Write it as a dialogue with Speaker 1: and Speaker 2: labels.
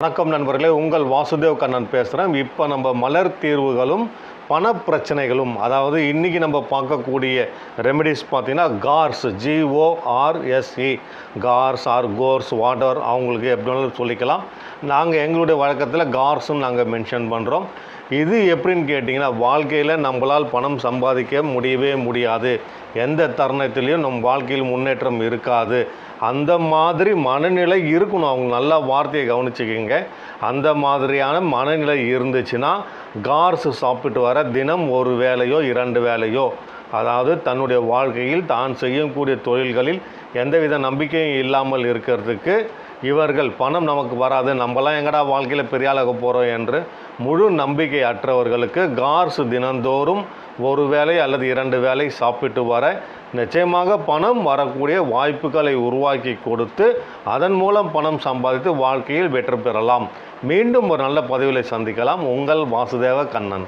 Speaker 1: வணக்கம் நண்பர்களே உங்கள் வாசுதேவ் கண்ணன் பேசுகிறேன் இப்போ நம்ம மலர் தீர்வுகளும் பணப்பிரச்சனைகளும் அதாவது இன்றைக்கி நம்ம பார்க்கக்கூடிய ரெமெடிஸ் பார்த்தீங்கன்னா கார்ஸ் ஜிஓஆர்எஸ்இ கார்ஸ் ஆர் கோர்ஸ் வாட்டர் அவங்களுக்கு எப்படி வேணாலும் சொல்லிக்கலாம். நாங்கள் எங்களுடைய வழக்கத்தில் கார்ஸ்னு நாங்கள் மென்ஷன் பண்ணுறோம் இது எப்படின்னு கேட்டிங்கன்னா வாழ்க்கையில் நம்மளால் பணம் சம்பாதிக்க முடியவே முடியாது. எந்த தருணத்திலையும் நம் வாழ்க்கையில் முன்னேற்றம் இருக்காது. அந்த மாதிரி மனநிலை இருக்கணும். அவங்க நல்லா வார்த்தையை கவனிச்சுக்கிங்க. அந்த மாதிரியான மனநிலை இருந்துச்சுன்னா கார்ஸ் சாப்பிட்டு வர தினம் ஒரு வேலையோ இரண்டு வேலையோ அதாவது தன்னுடைய வாழ்க்கையில் தான் செய்யக்கூடிய தொழில்களில் எந்தவித நம்பிக்கையும் இல்லாமல் இருக்கிறதுக்கு இவர்கள் பணம் நமக்கு வராது. நம்மலாம் எங்கடா வாழ்க்கையில் பெரிய ஆளாக போகிறோம் என்று முழு நம்பிக்கை அற்றவர்களுக்கு கார்ஸ் தினந்தோறும் ஒரு வேளை அல்லது இரண்டு வேலை சாப்பிட்டு வர நிச்சயமாக பணம் வரக்கூடிய வாய்ப்புகளை உருவாக்கி கொடுத்து அதன் மூலம் பணம் சம்பாதித்து வாழ்க்கையில் வெற்றி பெறலாம். மீண்டும் ஒரு நல்ல பதிவில் சந்திக்கலாம். உங்கள் வாசுதேவ கண்ணன்.